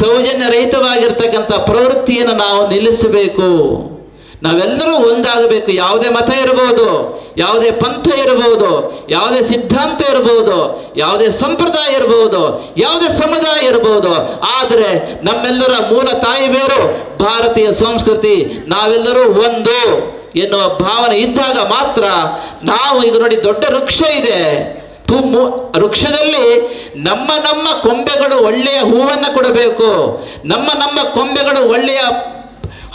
ಸೌಜನ್ಯ ರಹಿತವಾಗಿರ್ತಕ್ಕಂಥ ಪ್ರವೃತ್ತಿಯನ್ನು ನಾವು ನಿಲ್ಲಿಸಬೇಕು. ನಾವೆಲ್ಲರೂ ಒಂದಾಗಬೇಕು. ಯಾವುದೇ ಮತ ಇರಬಹುದು ಯಾವುದೇ ಪಂಥ ಇರಬಹುದು ಯಾವುದೇ ಸಿದ್ಧಾಂತ ಇರಬಹುದು ಯಾವುದೇ ಸಂಪ್ರದಾಯ ಇರಬಹುದು ಯಾವುದೇ ಸಮುದಾಯ ಇರಬಹುದು ಆದರೆ ನಮ್ಮೆಲ್ಲರ ಮೂಲ ತಾಯಿ ಬೇರು ಭಾರತೀಯ ಸಂಸ್ಕೃತಿ. ನಾವೆಲ್ಲರೂ ಒಂದು ಎನ್ನುವ ಭಾವನೆ ಇದ್ದಾಗ ಮಾತ್ರ ನಾವು ಈಗ ನೋಡಿ ದೊಡ್ಡ ವೃಕ್ಷ ಇದೆ. ತುಮ್ಮು ವೃಕ್ಷದಲ್ಲಿ ನಮ್ಮ ನಮ್ಮ ಕೊಂಬೆಗಳು ಒಳ್ಳೆಯ ಹೂವನ್ನು ಕೊಡಬೇಕು. ನಮ್ಮ ನಮ್ಮ ಕೊಂಬೆಗಳು ಒಳ್ಳೆಯ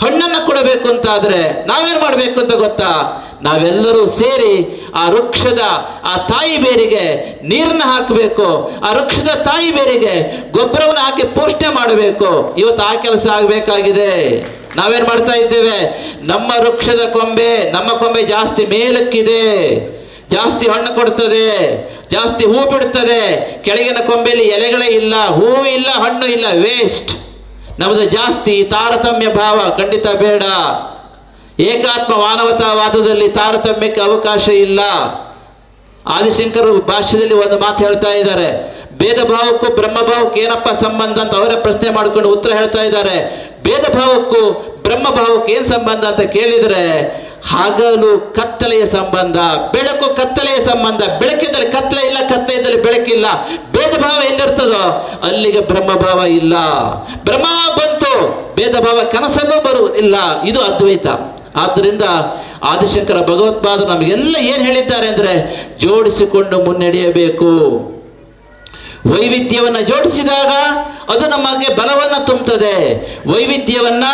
ಹಣ್ಣನ್ನು ಕೊಡಬೇಕು ಅಂತ ಆದರೆ ನಾವೇನ್ ಮಾಡಬೇಕು ಅಂತ ಗೊತ್ತಾ? ನಾವೆಲ್ಲರೂ ಸೇರಿ ಆ ವೃಕ್ಷದ ಆ ತಾಯಿ ಬೇರಿಗೆ ನೀರನ್ನ ಹಾಕಬೇಕು. ಆ ವೃಕ್ಷದ ತಾಯಿ ಬೇರಿಗೆ ಗೊಬ್ಬರವನ್ನು ಹಾಕಿ ಪೋಷಣೆ ಮಾಡಬೇಕು. ಇವತ್ತು ಆ ಕೆಲಸ ಆಗಬೇಕಾಗಿದೆ. ನಾವೇನ್ ಮಾಡ್ತಾ ಇದ್ದೇವೆ? ನಮ್ಮ ವೃಕ್ಷದ ಕೊಂಬೆ, ನಮ್ಮ ಕೊಂಬೆ ಜಾಸ್ತಿ ಮೇಲಕ್ಕಿದೆ. ಜಾಸ್ತಿ ಹಣ್ಣು ಕೊಡ್ತದೆ. ಜಾಸ್ತಿ ಹೂ ಬಿಡುತ್ತದೆ ಕೆಳಗಿನ ಕೊಂಬೆಯಲ್ಲಿ ಎಲೆಗಳೇ ಇಲ್ಲ ಹೂ ಇಲ್ಲ, ಹಣ್ಣು ಇಲ್ಲ ವೇಸ್ಟ್ ನಮ್ಮದು ಜಾಸ್ತಿ ತಾರತಮ್ಯ ಭಾವ, ಖಂಡಿತ ಬೇಡ. ಏಕಾತ್ಮ ಮಾನವತಾವಾದದಲ್ಲಿ ತಾರತಮ್ಯಕ್ಕೆ ಅವಕಾಶ ಇಲ್ಲ. ಆದಿಶಂಕರ ಭಾಷ್ಯದಲ್ಲಿ ಒಂದು ಮಾತು ಹೇಳ್ತಾ ಇದ್ದಾರೆ. ಭೇದ ಭಾವಕ್ಕೂ ಬ್ರಹ್ಮ ಭಾವಕ್ಕೂ ಏನಪ್ಪ ಸಂಬಂಧ ಅಂತ ಅವರೇ ಪ್ರಶ್ನೆ ಮಾಡ್ಕೊಂಡು ಉತ್ತರ ಹೇಳ್ತಾ ಇದ್ದಾರೆ. ಭೇದ ಭಾವಕ್ಕೂ ಬ್ರಹ್ಮ ಭಾವಕ್ಕೂ ಏನು ಸಂಬಂಧ ಅಂತ ಕೇಳಿದರೆ ಹಗಲು ಕತ್ತಲೆಯ ಸಂಬಂಧ, ಬೆಳಕು ಕತ್ತಲೆಯ ಸಂಬಂಧ ಬೆಳಕಿದ್ದಲ್ಲಿ ಕತ್ತಲೆ ಇಲ್ಲ ಕತ್ತಲೆ ಇದ್ದಲ್ಲಿ ಬೆಳಕಿಲ್ಲ. ಭೇದ ಭಾವ ಎಲ್ಲಿರ್ತದೋ ಅಲ್ಲಿಗೆ ಬ್ರಹ್ಮ ಭಾವ ಇಲ್ಲ. ಬ್ರಹ್ಮ ಬಂತು ಭೇದ ಭಾವ ಕನಸಲ್ಲೂ ಬರುವುದಿಲ್ಲ. ಇದು ಅದ್ವೈತ. ಆದ್ದರಿಂದ ಆದಿಶಂಕರ ಭಗವತ್ಪಾದ ನಮಗೆಲ್ಲ ಏನು ಹೇಳಿದ್ದಾರೆ ಅಂದರೆ ಜೋಡಿಸಿಕೊಂಡು ಮುನ್ನಡೆಯಬೇಕು. ವೈವಿಧ್ಯವನ್ನ ಜೋಡಿಸಿದಾಗ ಅದು ನಮಗೆ ಬಲವನ್ನು ತುಂಬುತ್ತದೆ. ವೈವಿಧ್ಯವನ್ನ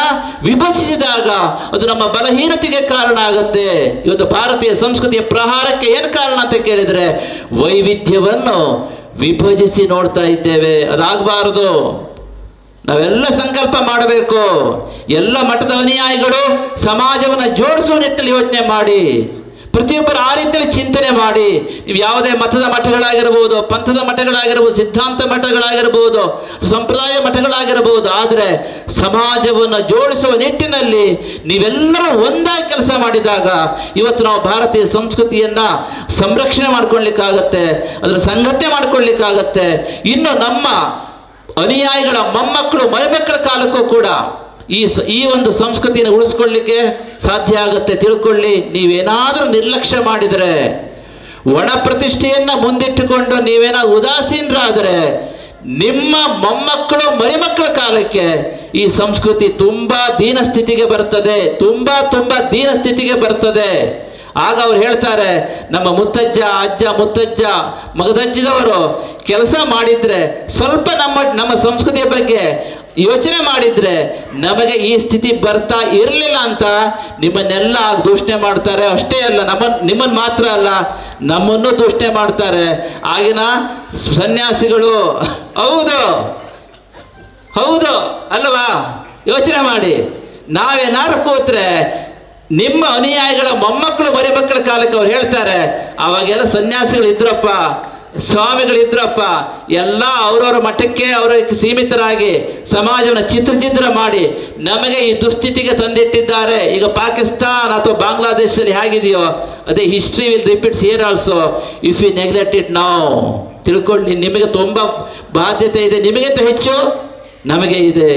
ವಿಭಜಿಸಿದಾಗ ಅದು ನಮ್ಮ ಬಲಹೀನತೆಗೆ ಕಾರಣ ಆಗುತ್ತೆ. ಇವತ್ತು ಭಾರತೀಯ ಸಂಸ್ಕೃತಿಯ ಪ್ರಹಾರಕ್ಕೆ ಏನು ಕಾರಣ ಅಂತ ಕೇಳಿದರೆ ವೈವಿಧ್ಯವನ್ನು ವಿಭಜಿಸಿ ನೋಡ್ತಾ ಇದ್ದೇವೆ. ಅದಾಗಬಾರದು. ನಾವೆಲ್ಲ ಸಂಕಲ್ಪ ಮಾಡಬೇಕು. ಎಲ್ಲ ಮಠದ ಅನುಯಾಯಿಗಳು ಸಮಾಜವನ್ನು ಜೋಡಿಸುವ ನಿಟ್ಟಿನಲ್ಲಿ ಯೋಚನೆ ಮಾಡಿ. ಪ್ರತಿಯೊಬ್ಬರು ಆ ರೀತಿಯಲ್ಲಿ ಚಿಂತನೆ ಮಾಡಿ. ನೀವು ಯಾವುದೇ ಮತದ ಮಠಗಳಾಗಿರ್ಬೋದು, ಪಂಥದ ಮಠಗಳಾಗಿರ್ಬೋದು, ಸಿದ್ಧಾಂತ ಮಠಗಳಾಗಿರ್ಬೋದು, ಸಂಪ್ರದಾಯ ಮಠಗಳಾಗಿರ್ಬೋದು, ಆದರೆ ಸಮಾಜವನ್ನು ಜೋಡಿಸುವ ನಿಟ್ಟಿನಲ್ಲಿ ನೀವೆಲ್ಲರೂ ಒಂದಾಗಿ ಕೆಲಸ ಮಾಡಿದಾಗ ಇವತ್ತು ನಾವು ಭಾರತೀಯ ಸಂಸ್ಕೃತಿಯನ್ನು ಸಂರಕ್ಷಣೆ ಮಾಡ್ಕೊಳ್ಲಿಕ್ಕಾಗತ್ತೆ ಅದರ ಸಂಘಟನೆ ಮಾಡ್ಕೊಳ್ಲಿಕ್ಕಾಗತ್ತೆ ಇನ್ನು ನಮ್ಮ ಅನುಯಾಯಿಗಳ ಮೊಮ್ಮಕ್ಕಳು ಮರಿಮಕ್ಕಳ ಕಾಲಕ್ಕೂ ಕೂಡ ಈ ಈ ಒಂದು ಸಂಸ್ಕೃತಿಯನ್ನು ಉಳಿಸ್ಕೊಳ್ಳಿಕ್ಕೆ ಸಾಧ್ಯ ಆಗುತ್ತೆ. ತಿಳ್ಕೊಳ್ಳಿ, ನೀವೇನಾದರೂ ನಿರ್ಲಕ್ಷ್ಯ ಮಾಡಿದರೆ ಒಣ ಪ್ರತಿಷ್ಠೆಯನ್ನು ಮುಂದಿಟ್ಟುಕೊಂಡು ನೀವೇನಾದ್ರು ಉದಾಸೀನರಾದರೆ, ನಿಮ್ಮ ಮೊಮ್ಮಕ್ಕಳು, ಮರಿಮಕ್ಕಳ ಕಾಲಕ್ಕೆ ಈ ಸಂಸ್ಕೃತಿ ತುಂಬ ದೀನ ಸ್ಥಿತಿಗೆ ಬರ್ತದೆ. ತುಂಬ ತುಂಬ ದೀನ ಸ್ಥಿತಿಗೆ ಬರ್ತದೆ. ಆಗ ಅವ್ರು ಹೇಳ್ತಾರೆ, ನಮ್ಮ ಮುತ್ತಜ್ಜ, ಅಜ್ಜ, ಮುತ್ತಜ್ಜ, ಮಗದಜ್ಜದವರು ಕೆಲಸ ಮಾಡಿದ್ರೆ ಸ್ವಲ್ಪ ನಮ್ಮ ನಮ್ಮ ಸಂಸ್ಕೃತಿಯ ಬಗ್ಗೆ ಯೋಚನೆ ಮಾಡಿದ್ರೆ ನಮಗೆ ಈ ಸ್ಥಿತಿ ಬರ್ತಾ ಇರಲಿಲ್ಲ ಅಂತ ನಿಮ್ಮನ್ನೆಲ್ಲ ದೂಷಣೆ ಮಾಡ್ತಾರೆ. ಅಷ್ಟೇ ಅಲ್ಲ, ನಮ್ಮ ನಿಮ್ಮನ್ನು ಮಾತ್ರ ಅಲ್ಲ, ನಮ್ಮನ್ನು ದೂಷಣೆ ಮಾಡ್ತಾರೆ. ಆಗಿನ ಸನ್ಯಾಸಿಗಳು, ಹೌದು ಹೌದು, ಅಲ್ವಾ? ಯೋಚನೆ ಮಾಡಿ. ನಾವೇನಾರು ಕೂತ್ರೆ ನಿಮ್ಮ ಅನುಯಾಯಿಗಳ ಮೊಮ್ಮಕ್ಕಳು, ಮರಿಮಕ್ಕಳ ಕಾಲಕ್ಕೆ ಅವ್ರು ಹೇಳ್ತಾರೆ, ಅವಾಗೆಲ್ಲ ಸನ್ಯಾಸಿಗಳು ಇದ್ರಪ್ಪ ಸ್ವಾಮಿಗಳಿದ್ರಪ್ಪ, ಎಲ್ಲ ಅವರವರ ಮಠಕ್ಕೆ ಅವರ ಸೀಮಿತರಾಗಿ ಸಮಾಜವನ್ನು ಚಿತ್ರ ಮಾಡಿ ನಮಗೆ ಈ ದುಸ್ಥಿತಿಗೆ ತಂದಿಟ್ಟಿದ್ದಾರೆ. ಈಗ ಪಾಕಿಸ್ತಾನ್ ಅಥವಾ ಬಾಂಗ್ಲಾದೇಶದಲ್ಲಿ ಹೇಗಿದೆಯೋ ಅದೇ history will repeats here also if you neglect it ನಾವು ತಿಳ್ಕೊಳ್ಳಿ, ನಿಮಗೆ ತುಂಬ ಬಾಧ್ಯತೆ ಇದೆ, ನಿಮಗಿಂತ ಹೆಚ್ಚು ನಮಗೆ ಇದೆ.